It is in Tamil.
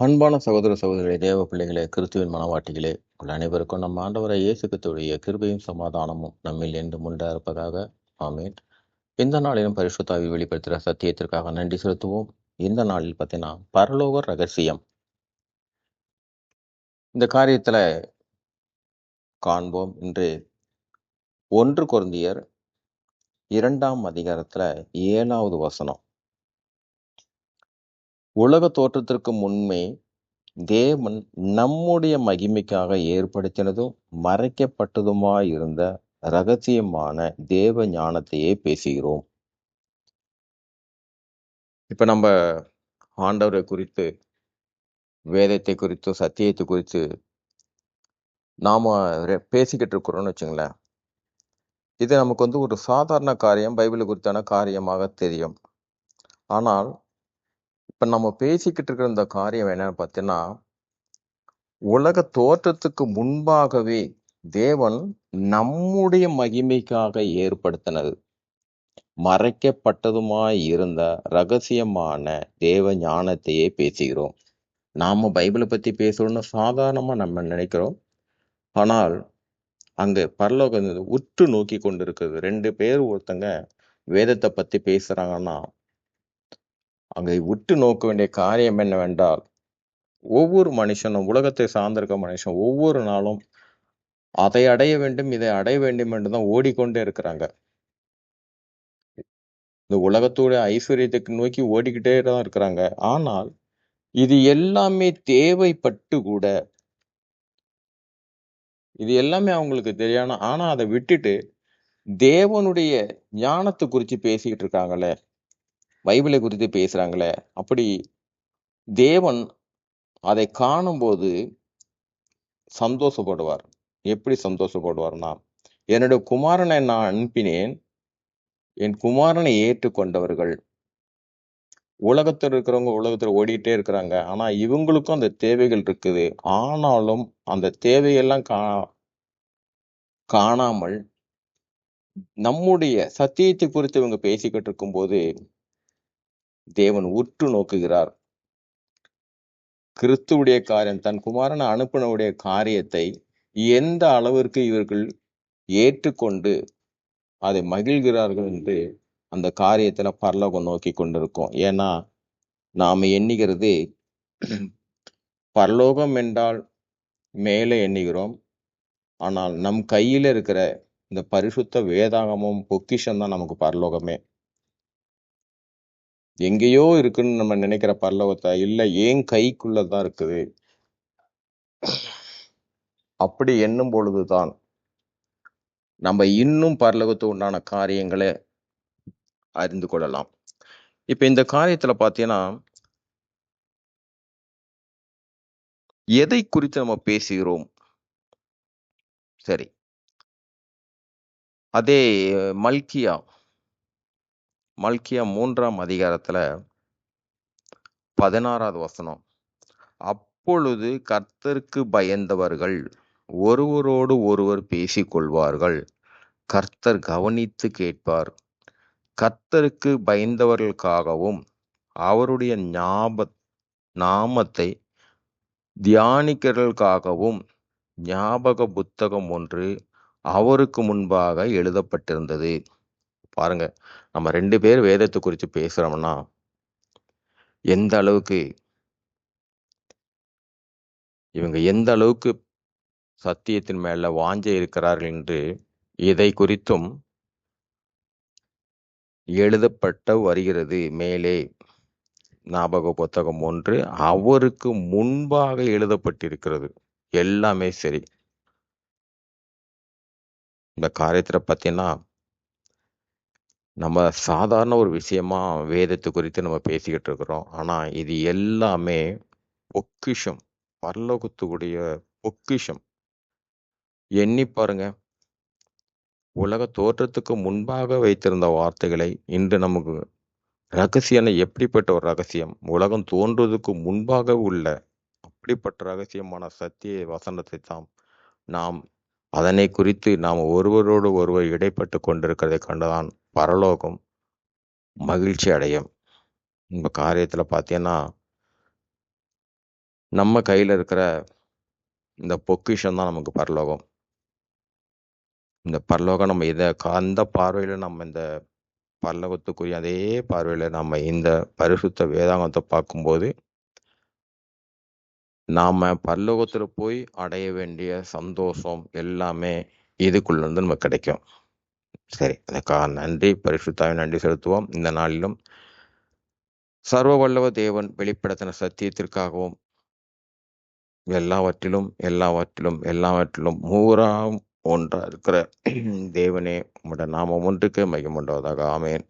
அன்பான சகோதர சகோதரி தேவ பிள்ளைகளே கிறிஸ்துவின் மனவாட்டிகளே உங்கள் அனைவருக்கும் நம் ஆண்டவரை இயேசுக்கத்துடைய கிருபையும் சமாதானமும் நம்மில் என்று முண்டா இருப்பதாக ஆமீன். இந்த நாளிலும் பரிசுத்தாவி வெளிப்படுத்துகிற சத்தியத்திற்காக நன்றி செலுத்துவோம். இந்த நாளில் பார்த்தீங்கன்னா பரலோக ரகசியம். இந்த காரியத்தில் காண்போம். என்று ஒன்று குருந்தியர் இரண்டாம் அதிகாரத்தில் ஏழாவது வசனம். உலக தோற்றத்திற்கு முன்மே தேவன் நம்முடைய மகிமைக்காக ஏற்படுத்தினதும் மறைக்கப்பட்டதுமாய் இருந்த ரகசியமான தேவ ஞானத்தையே பேசுகிறோம். இப்ப நம்ம ஆண்டவரை குறித்து வேதத்தை குறித்து சத்தியத்தை குறித்து நாம பேசிக்கிட்டு இருக்கிறோம்னு வச்சுங்களேன். இது நமக்கு வந்து ஒரு சாதாரண காரியம் பைபிள் குறித்தான காரியமாக தெரியும். ஆனால் இப்ப நம்ம பேசிக்கிட்டு இருக்கிற இந்த காரியம் என்னன்னு பார்த்தீங்கன்னா உலக தோற்றத்துக்கு முன்பாகவே தேவன் நம்முடைய மகிமைக்காக ஏற்படுத்தினது. மறைக்கப்பட்டதுமாய் இருந்த ரகசியமான தேவ ஞானத்தையே பேசுகிறோம். நாம பைபிளை பத்தி பேசணும்னு சாதாரணமா நம்ம நினைக்கிறோம். ஆனால் அங்க பரலோகம் உற்று நோக்கி கொண்டிருக்கிறது ரெண்டு பேர் ஒருத்தங்க வேதத்தை பத்தி பேசுறாங்கன்னா அங்கே உற்று நோக்க வேண்டிய காரியம் என்னவென்றால் ஒவ்வொரு மனுஷனும் உலகத்தை சார்ந்திருக்க மனுஷன் ஒவ்வொரு நாளும் அதை அடைய வேண்டும் இதை அடைய வேண்டும் என்று தான் ஓடிக்கொண்டே இருக்கிறாங்க. இந்த உலகத்தோட ஐஸ்வர்யத்துக்கு நோக்கி ஓடிக்கிட்டே தான் இருக்கிறாங்க. ஆனால் இது எல்லாமே தேவைப்பட்டு கூட இது எல்லாமே அவங்களுக்கு தெரியாம ஆனா அதை விட்டுட்டு தேவனுடைய ஞானத்தை குறித்து பேசிக்கிட்டு இருக்காங்களே. பைபிளை குறித்து பேசுறாங்களே அப்படி தேவன் அதை காணும்போது சந்தோஷப்படுவார். எப்படி சந்தோஷப்படுவார்னா என்னுடைய குமாரனை நான் அனுப்பினேன் என் குமாரனை ஏற்றுக்கொண்டவர்கள். உலகத்தில் இருக்கிறவங்க உலகத்துல ஓடிட்டே இருக்கிறாங்க. ஆனா இவங்களுக்கும் அந்த தேவைகள் இருக்குது. ஆனாலும் அந்த தேவையெல்லாம் கா காணாமல் நம்முடைய சத்தியத்தை குறித்து இவங்க பேசிக்கிட்டு இருக்கும்போது தேவன் உற்று நோக்குகிறார். கிறிஸ்துவுடைய காரியம் தன் குமாரனை அனுப்பினவுடைய காரியத்தை எந்த அளவிற்கு இவர்கள் ஏற்றுக்கொண்டு அதை மகிழ்கிறார்கள் என்று அந்த காரியத்தில் பரலோகம் நோக்கி கொண்டிருக்கோம். ஏன்னா நாம் எண்ணுகிறது பரலோகம் என்றால் மேலே எண்ணுகிறோம். ஆனால் நம் கையில் இருக்கிற இந்த பரிசுத்த வேதாகமும் பொக்கிஷம் தான் நமக்கு பரலோகமே. எங்கேயோ இருக்குன்னு நம்ம நினைக்கிற பரலோகத்தை இல்லை ஏன் கைக்குள்ளதான் இருக்குது? அப்படி எண்ணும் பொழுதுதான் நம்ம இன்னும் பரலோகத்து உண்டான காரியங்களை அறிந்து கொள்ளலாம். இப்போ இந்த காரியத்துல பாத்தீங்கன்னா எதை குறித்து நம்ம பேசுகிறோம்? சரி. அதே மல்கியா மல்கியா மூன்றாம் அதிகாரத்தில் பதினாறாவது வசனம். அப்பொழுது கர்த்தருக்கு பயந்தவர்கள் ஒருவரோடு ஒருவர் பேசிக்கொள்வார்கள். கர்த்தர் கவனித்து கேட்பார். கர்த்தருக்கு பயந்தவர்களுக்காகவும் அவருடைய ஞாப நாமத்தை தியானிக்கிறர்களுக்காகவும் ஞாபக புத்தகம் ஒன்று அவருக்கு முன்பாக எழுதப்பட்டிருந்தது. பாருங்க. நம்ம ரெண்டு பேர் வேதத்தை குறித்து பேசுறோம்னா எந்த அளவுக்கு இவங்க எந்த அளவுக்கு சத்தியத்தின் மேல வாஞ்ச இருக்கிறார்கள் என்று இதை குறித்தும் எழுதப்பட்ட வருகிறது. மேலே ஞாபக புத்தகம் ஒன்று அவருக்கு முன்பாக எழுதப்பட்டிருக்கிறது. எல்லாமே சரி. இந்த காரியத்தில் பார்த்தீங்கன்னா நம்ம சாதாரண ஒரு விஷயமா வேதத்தை குறித்து நம்ம பேசிக்கிட்டு இருக்கிறோம். ஆனால் இது எல்லாமே பொக்கிஷம் பரலோகத்துடைய பொக்கிஷம். எண்ணி பாருங்க. உலக தோற்றத்துக்கு முன்பாக வைத்திருந்த வார்த்தைகளை இன்று நமக்கு ரகசியம் எப்படிப்பட்ட ஒரு ரகசியம்? உலகம் தோன்றுவதற்கு முன்பாக உள்ள அப்படிப்பட்ட ரகசியமான சத்திய வசனத்தை தான் நாம் அதனை குறித்து நாம் ஒருவரோடு ஒருவர் இடைப்பட்டு கொண்டிருக்கிறதை கண்டுதான் பரலோகம் மகிழ்ச்சி அடையும் இந்த காரியத்தில் பார்த்தீங்கன்னா நம்ம கையில் இருக்கிற இந்த பொக்கிஷம் தான் நமக்கு பரலோகம். இந்த பரலோகம் நம்ம இதை அந்த பார்வையில் நம்ம இந்த பரலோகத்துக்குரிய அதே பார்வையில் நம்ம இந்த பரிசுத்த வேதாங்கத்தை பார்க்கும்போது, நாம பரலோகத்துல போய் அடைய வேண்டிய சந்தோஷம் எல்லாமே இதுக்குள்ளேருந்து நமக்கு கிடைக்கும். சரி, அதுக்காக நன்றி பரிசுத்தாவே நன்றி செலுத்துவோம். இந்த நாளிலும் சர்வ வல்லவ தேவன் வெளிப்படுத்தின சத்தியத்திற்காகவும் எல்லாவற்றிலும் எல்லாவற்றிலும் எல்லாவற்றிலும் மூறாம் ஒன்றா இருக்கிற தேவனே உம்முடைய நாமம் ஒன்றுக்கு மையம் உண்டாவதாக ஆமேன்